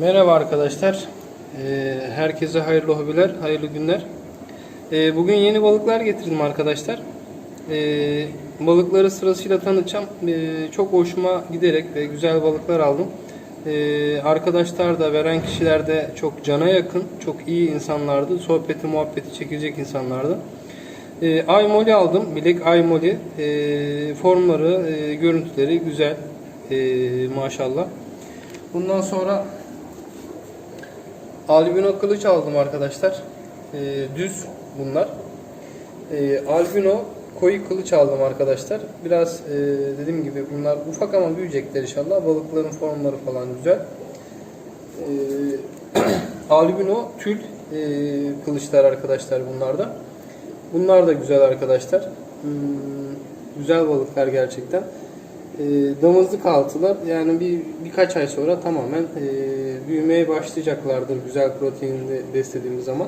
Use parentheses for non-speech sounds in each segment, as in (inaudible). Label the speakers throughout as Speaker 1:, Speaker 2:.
Speaker 1: Merhaba arkadaşlar. Ee, herkese hayırlı hobiler, hayırlı günler. Ee, bugün yeni balıklar getirdim arkadaşlar. Ee, balıkları sırasıyla tanıtacağım. Çok hoşuma giderek ve güzel balıklar aldım. Arkadaşlar da veren kişiler de çok cana yakın, çok iyi insanlardı. Sohbeti, muhabbeti çekecek insanlardı. Aymoli aldım. Bilek Aymoli. Formları, e, görüntüleri güzel. Ee, maşallah. Bundan sonra albino kılıç aldım arkadaşlar. Ee, düz bunlar. Ee, albino koyu kılıç aldım arkadaşlar. Biraz e, dediğim gibi bunlar ufak ama büyüyecekler inşallah. Balıkların formları falan güzel. Ee, (clears throat) albino tül e, kılıçlar arkadaşlar bunlarda. Bunlar da güzel arkadaşlar. Hmm, güzel balıklar gerçekten. E, damızlık altılar. Yani bir birkaç ay sonra tamamen e, büyümeye başlayacaklardır güzel proteinli beslediğimiz zaman.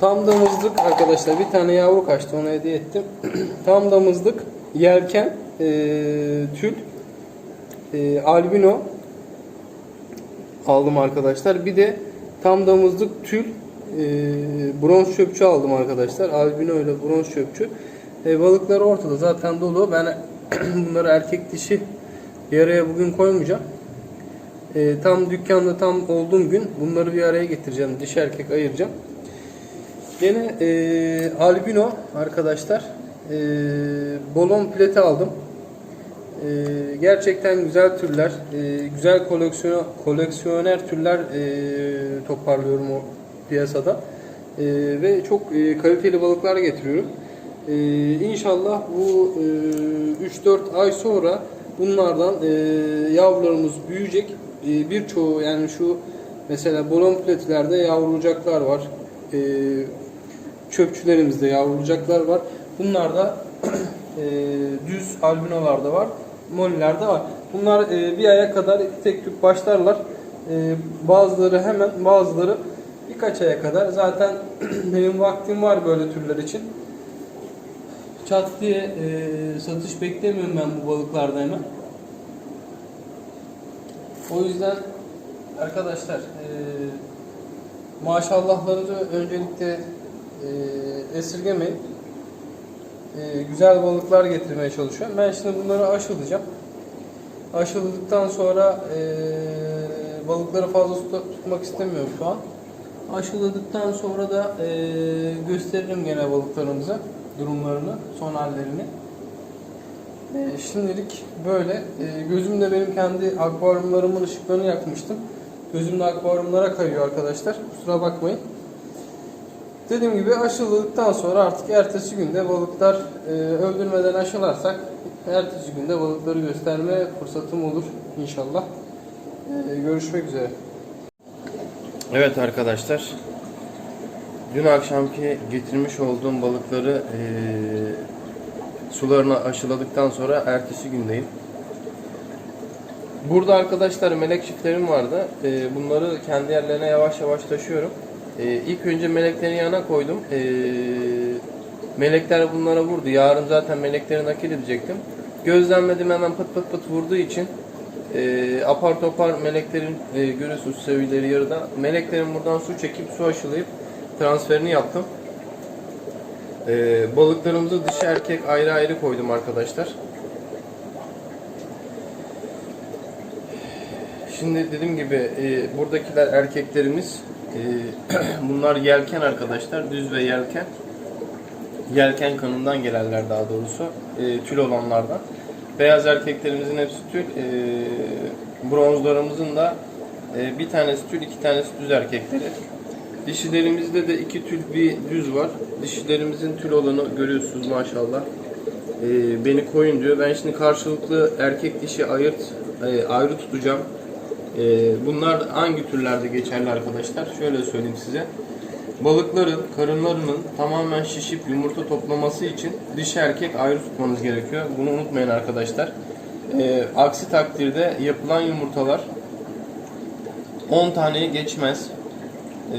Speaker 1: Tam damızlık arkadaşlar bir tane yavru kaçtı ona hediye ettim. (clears throat) Tam damızlık yelken e, tül e, albino aldım arkadaşlar. Bir de tam damızlık tül e, bronz çöpçü aldım arkadaşlar. Albino ile bronz çöpçü. E, balıklar ortada zaten dolu. Ben (clears throat) bunları erkek dişi bir bugün koymayacağım. E, tam dükkanda tam olduğum gün bunları bir araya getireceğim. Dişi erkek ayıracağım. Yine e, albino arkadaşlar. E, bolon pleti aldım. E, gerçekten güzel türler, e, güzel koleksiyon koleksiyoner türler e, toparlıyorum o piyasada. E, ve çok e, kaliteli balıklar getiriyorum. E, inşallah bu e, 3-4 ay sonra bunlardan e, yavrularımız büyüyecek. E, Birçoğu yani şu mesela bolon pletilerde yavrucaklar var. E, çöpçülerimizde yavrucaklar var. Bunlar da (clears throat) e, düz albinolar da var. Moliler de var. Bunlar e, bir aya kadar tek tük başlarlar. E, bazıları hemen bazıları birkaç aya kadar. Zaten (clears throat) benim vaktim var böyle türler için. Çat diye e, satış beklemiyorum ben bu balıklarda hemen. O yüzden arkadaşlar e, maşallahlarınızı öncelikle e, esirgemeyin. E, güzel balıklar getirmeye çalışıyorum. Ben şimdi bunları aşılayacağım. Aşıladıktan sonra e, balıkları fazla tutmak istemiyorum şu an. Aşıladıktan sonra da e, gösteririm gene balıklarımıza durumlarını, son hallerini. E, şimdilik böyle. E, gözümde benim kendi akvaryumlarımın ışıklarını yakmıştım. Gözümde akvaryumlara kayıyor arkadaşlar. Kusura bakmayın. Dediğim gibi aşıladıktan sonra artık ertesi günde balıklar e, öldürmeden aşılarsak ertesi günde balıkları gösterme fırsatım olur inşallah. E, görüşmek üzere.
Speaker 2: Evet arkadaşlar. Dün akşamki getirmiş olduğum balıkları eee sularına aşıladıktan sonra ertesi gündeyim. Burada arkadaşlar melek çiftlerim vardı. Eee, bunları kendi yerlerine yavaş yavaş taşıyorum. Eee ilk önce meleklerin yanına koydum. Eee, melekler bunlara vurdu. Yarın zaten melekleri nakil edecektim. Gözlemledim hemen pıt pıt pıt vurduğu için e, apar topar meleklerin e, görüyorsunuz seviyeleri yarıda. Meleklerin buradan su çekip su aşılayıp transferini yaptım. E, balıklarımızı dişi erkek ayrı ayrı koydum arkadaşlar. Şimdi dediğim gibi e, buradakiler erkeklerimiz. E, (clears throat) bunlar yelken arkadaşlar. Düz ve yelken. Yelken kanından gelenler daha doğrusu. E, tül olanlardan. Beyaz erkeklerimizin hepsi tül. E, bronzlarımızın da e, bir tanesi tül, iki tanesi düz erkekleri. Dişilerimizde de iki tül bir düz var. Dişilerimizin tül olanı görüyorsunuz maşallah. E, beni koyun diyor. Ben şimdi karşılıklı erkek dişi ayırt e, ayrı tutacağım. E, bunlar hangi türlerde geçerli arkadaşlar? Şöyle söyleyeyim size. Balıkların karınlarının tamamen şişip yumurta toplaması için dişi erkek ayrı tutmanız gerekiyor. Bunu unutmayın arkadaşlar. Ee, aksi takdirde yapılan yumurtalar 10 taneyi geçmez. Ee,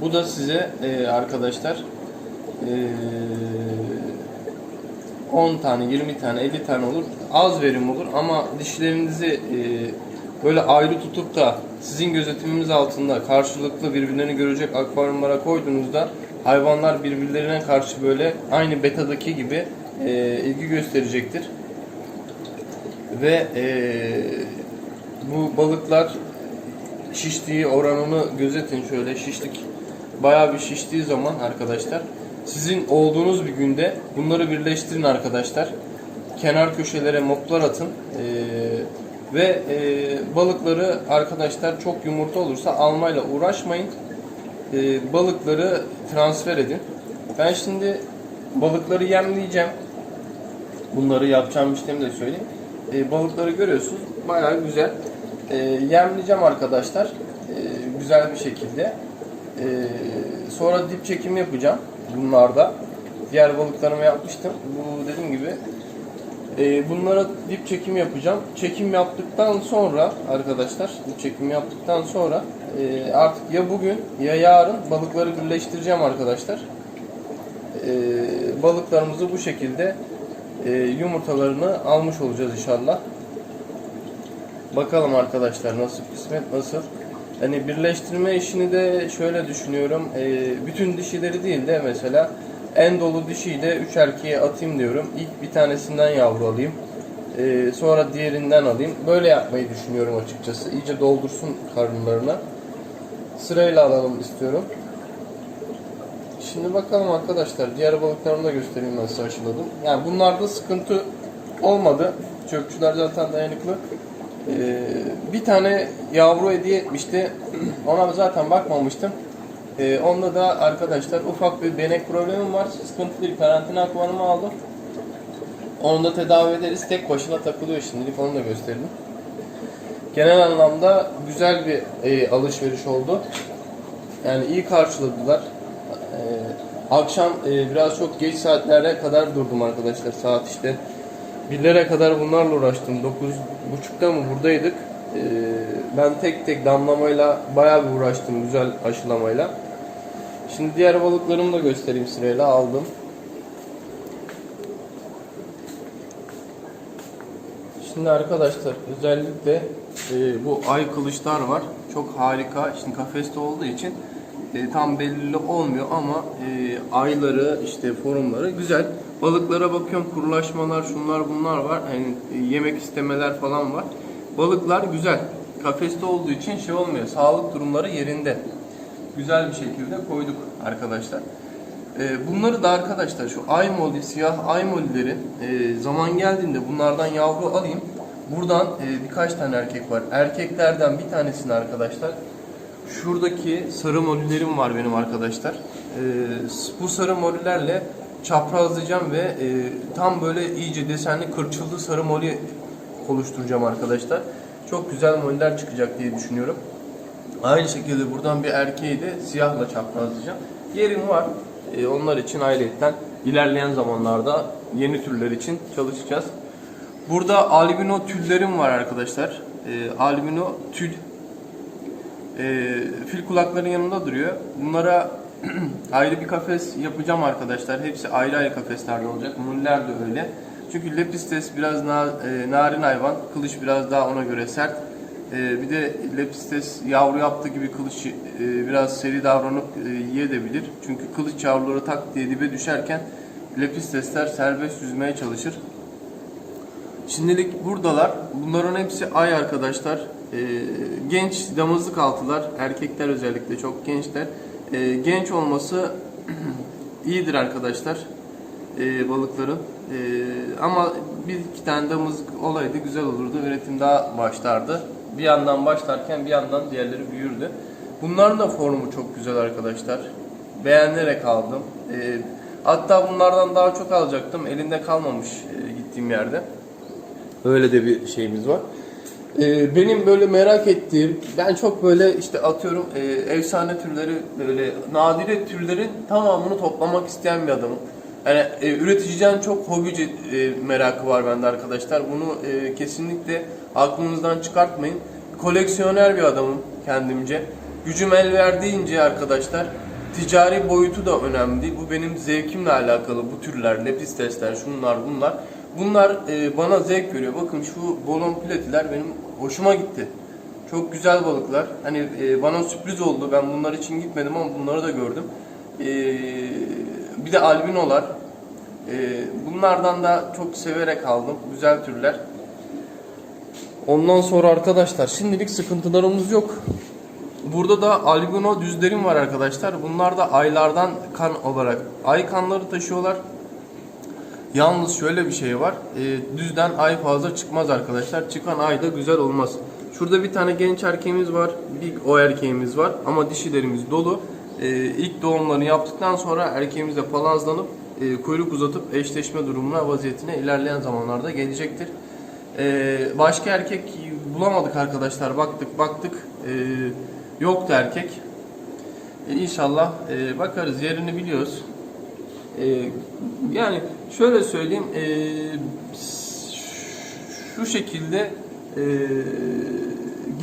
Speaker 2: bu da size e, arkadaşlar e, 10 tane, 20 tane, 50 tane olur. Az verim olur ama dişlerinizi e, böyle ayrı tutup da sizin gözetiminiz altında karşılıklı birbirlerini görecek akvaryumlara koyduğunuzda hayvanlar birbirlerine karşı böyle aynı betadaki gibi e, ilgi gösterecektir. Ve e, bu balıklar şiştiği oranını gözetin şöyle şişlik bayağı bir şiştiği zaman arkadaşlar sizin olduğunuz bir günde bunları birleştirin arkadaşlar. Kenar köşelere moplar atın Ee, ve e, balıkları arkadaşlar çok yumurta olursa almayla uğraşmayın. Ee, balıkları transfer edin. Ben şimdi balıkları yemleyeceğim. Bunları yapacağım işlemi de söyleyeyim. Ee, balıkları görüyorsunuz bayağı güzel. Ee, yemleyeceğim arkadaşlar Ee, güzel bir şekilde. Ee, sonra dip çekimi yapacağım bunlarda diğer balıklarıma yapmıştım bu dediğim gibi ee, bunlara dip çekimi yapacağım. Çekim yaptıktan sonra arkadaşlar, dip çekimi yaptıktan sonra e, artık ya bugün ya yarın balıkları birleştireceğim arkadaşlar. Ee, balıklarımızı bu şekilde e, yumurtalarını almış olacağız inşallah. Bakalım arkadaşlar nasıl kısmet nasıl. Hani birleştirme işini de şöyle düşünüyorum. e, bütün dişileri değil de mesela en dolu dişiyle üç erkeğe atayım diyorum. İlk bir tanesinden yavru alayım. e, sonra diğerinden alayım. Böyle yapmayı düşünüyorum açıkçası. İyice doldursun karınlarına. Sırayla alalım istiyorum. Şimdi bakalım arkadaşlar. Diğer balıklarımı da göstereyim nasıl aşıladım. Yani bunlarda sıkıntı olmadı. Çöpçüler zaten dayanıklı. Ee, bir tane yavru hediye etmişti. Ona zaten bakmamıştım. Ee, onda da arkadaşlar ufak bir benek problemim var. Sıkıntı değil. Karantina akvaryumu aldım. Onu da tedavi ederiz. Tek başına takılıyor şimdilik. Onu da gösterdim. Genel anlamda güzel bir e, alışveriş oldu. Yani iyi karşıladılar. Ee, akşam e, biraz çok geç saatlere kadar durdum arkadaşlar. Saat işte birlere kadar bunlarla uğraştım. 9.30'da mı buradaydık. Ee, ben tek tek damlamayla bayağı bir uğraştım güzel aşılamayla. Şimdi diğer balıklarımı da göstereyim sırayla aldım. Şimdi arkadaşlar özellikle e, bu ay kılıçlar var. Çok harika. Şimdi kafeste olduğu için e, tam belirli olmuyor ama e, ayları işte formları güzel. Balıklara bakıyorum kurulaşmalar şunlar bunlar var. Yani e, yemek istemeler falan var. Balıklar güzel. Kafeste olduğu için şey olmuyor. Sağlık durumları yerinde. Güzel bir şekilde koyduk arkadaşlar. E, bunları da arkadaşlar şu ay molly, siyah ay molly'leri e, zaman geldiğinde bunlardan yavru alayım. Buradan birkaç tane erkek var. Erkeklerden bir tanesini arkadaşlar Şuradaki sarı molülerim var benim arkadaşlar. Bu sarı molülerle çaprazlayacağım ve e, tam böyle iyice desenli kırçıldı sarı molü oluşturacağım arkadaşlar. Çok güzel molüler çıkacak diye düşünüyorum. Aynı şekilde buradan bir erkeği de siyahla çaprazlayacağım. Yerim var. Ee, onlar için ayrıyetten ilerleyen zamanlarda yeni türler için çalışacağız. Burada albino tüllerim var arkadaşlar. Ee, albino tül e, fil kulakların yanında duruyor. Bunlara (clears throat) ayrı bir kafes yapacağım arkadaşlar. Hepsi ayrı ayrı kafeslerde olacak. Muller de öyle. Çünkü lepistes biraz na, e, narin hayvan. Kılıç biraz daha ona göre sert. E, bir de lepistes yavru yaptığı gibi kılıç e, biraz seri davranıp e, yiyebilir. Çünkü kılıç yavruları tak diye dibe düşerken lepistesler serbest yüzmeye çalışır. Şimdilik buradalar. Bunların hepsi ay arkadaşlar. Ee, genç damızlık altılar. Erkekler özellikle çok gençler. Ee, genç olması (clears throat) iyidir arkadaşlar. Ee, balıkların. Ee, ama bir iki tane damızlık olaydı güzel olurdu. Üretim daha başlardı. Bir yandan başlarken bir yandan diğerleri büyürdü. Bunların da formu çok güzel arkadaşlar. Beğenerek aldım. Ee, hatta bunlardan daha çok alacaktım. Elinde kalmamış e, gittiğim yerde. Öyle de bir şeyimiz var. Ee, benim böyle merak ettiğim, ben çok böyle işte atıyorum e, efsane türleri, böyle nadire türlerin tamamını toplamak isteyen bir adamım. Yani e, üreticiden çok hobici e, merakı var bende arkadaşlar. Bunu e, kesinlikle aklınızdan çıkartmayın. Koleksiyoner bir adamım kendimce. Gücüm el verdiğince arkadaşlar ticari boyutu da önemli. Bu benim zevkimle alakalı bu türler, lepistesler, şunlar bunlar. Bunlar e, bana zevk veriyor. Bakın şu bolon platiler benim hoşuma gitti. Çok güzel balıklar. Hani e, bana sürpriz oldu. Ben bunlar için gitmedim ama bunları da gördüm. E, bir de albinolar. E, bunlardan da çok severek aldım. Güzel türler. Ondan sonra arkadaşlar şimdilik sıkıntılarımız yok. Burada da albino düzlerim var arkadaşlar. Bunlar da aylardan kan olarak ay kanları taşıyorlar. Yalnız şöyle bir şey var. E, düzden ay fazla çıkmaz arkadaşlar. Çıkan ay da güzel olmaz. Şurada bir tane genç erkeğimiz var. Bir o erkeğimiz var. Ama dişilerimiz dolu. E, ilk doğumlarını yaptıktan sonra erkeğimiz de palazlanıp e, kuyruk uzatıp eşleşme durumuna vaziyetine ilerleyen zamanlarda gelecektir. E, başka erkek bulamadık arkadaşlar. Baktık baktık. E, yoktu erkek. E, İnşallah e, bakarız. Yerini biliyoruz. E, yani şöyle söyleyeyim. e, şu şekilde e,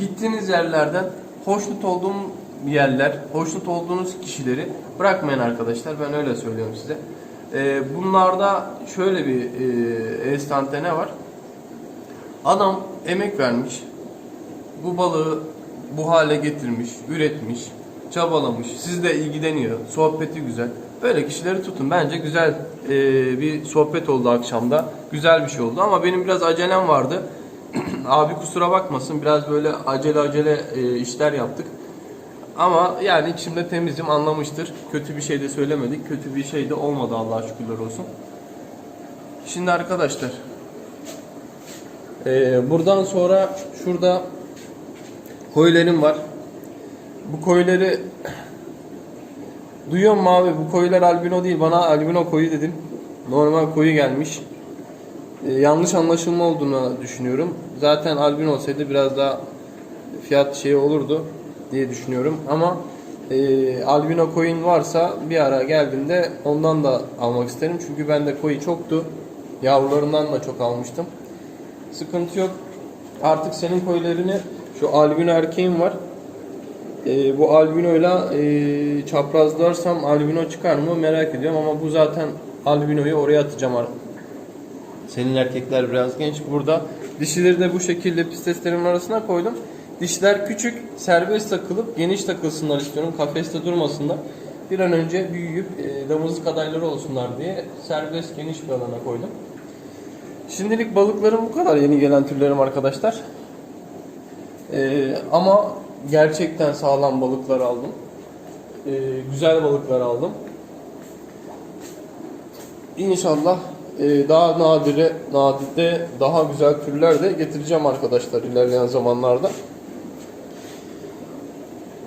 Speaker 2: gittiğiniz yerlerden hoşnut olduğum yerler, hoşnut olduğunuz kişileri bırakmayın arkadaşlar. Ben öyle söylüyorum size. E, bunlarda şöyle bir e, enstantane var. Adam emek vermiş. Bu balığı bu hale getirmiş, üretmiş, çabalamış. Sizle ilgileniyor. Sohbeti güzel. Böyle kişileri tutun. Bence güzel e, bir sohbet oldu akşamda. Güzel bir şey oldu ama benim biraz acelem vardı. (clears throat) Abi kusura bakmasın. Biraz böyle acele acele e, işler yaptık. Ama yani içimde temizim anlamıştır. Kötü bir şey de söylemedik. Kötü bir şey de olmadı Allah'a şükürler olsun. Şimdi arkadaşlar ee, buradan sonra şurada koyularım var. Bu koyuları duyuyor musun abi? Bu koyular albino değil. Bana albino koyu dedin. Normal koyu gelmiş. Ee, yanlış anlaşılma olduğunu düşünüyorum. Zaten albino olsaydı biraz daha fiyat şey olurdu diye düşünüyorum. Ama e, albino coin varsa bir ara geldiğimde ondan da almak isterim. Çünkü bende koyu çoktu. Yavrularından da çok almıştım. Sıkıntı yok. Artık senin koylarını şu albino erkeğim var. E, bu albinoyla e, çaprazlarsam albino çıkar mı merak ediyorum ama bu zaten albinoyu oraya atacağım artık. Senin erkekler biraz genç. Burada dişileri de bu şekilde pisteslerimin arasına koydum. Dişler küçük, serbest takılıp geniş takılsınlar istiyorum. Kafeste durmasınlar. Bir an önce büyüyüp e, damızlık adayları olsunlar diye serbest geniş bir alana koydum. Şimdilik balıklarım bu kadar yeni gelen türlerim arkadaşlar. Ee, ama gerçekten sağlam balıklar aldım. Ee, güzel balıklar aldım. İnşallah e, daha nadire, nadide daha güzel türler de getireceğim arkadaşlar ilerleyen zamanlarda.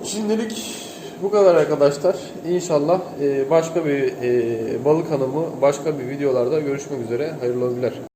Speaker 2: Şimdilik bu kadar arkadaşlar. İnşallah e, başka bir e, balık hanımı başka bir videolarda görüşmek üzere. Hayırlı olabilir.